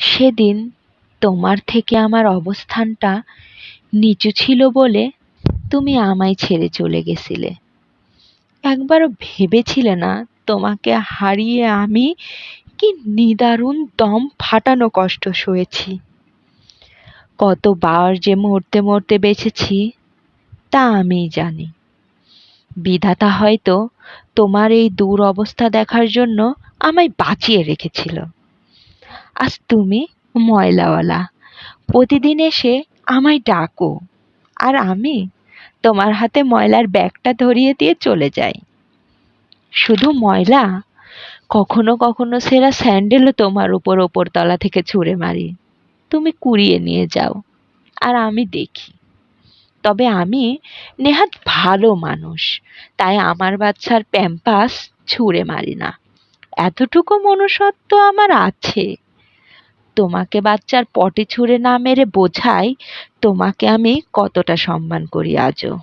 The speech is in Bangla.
সেদিন তোমার থেকে আমার অবস্থানটা নিচু ছিল বলে তুমি আমায় ছেড়ে চলে গেছিলে। একবারও ভেবেছিলে না তোমাকে হারিয়ে আমি কি নিদারুণ দম ফাটানো কষ্ট সয়েছি। কতবার যে মরতে মরতে বেঁচেছি, তা আমিই জানি। বিধাতা হয়তো তোমার এই দূর অবস্থা দেখার জন্য আমায় বাঁচিয়ে রেখেছিল। আজ তুমি ময়লাওয়ালা। প্রতিদিন এসে আমায় ডাকো। আর আমি তোমার হাতে ময়লার ব্যাগটা ধরিয়ে দিয়ে চলে যাই। শুধু ময়লা, কখনো কখনো সেরা স্যান্ডেলও তোমার উপর ওপরতলা থেকে ছুঁড়ে মারি। তুমি কুড়িয়ে নিয়ে যাও, আর আমি দেখি। তবে আমি নেহাত ভালো মানুষ, তাই আমার বাচ্চার প্যাম্পাস ছুঁড়ে মারি না। এতটুকু মনুষ্যত্ব আমার আছে। তোমাকে বাচ্চার পটে ছুঁড়ে না মেরে বোঝাই তোমাকে আমি কতটা সম্মান করি আজও।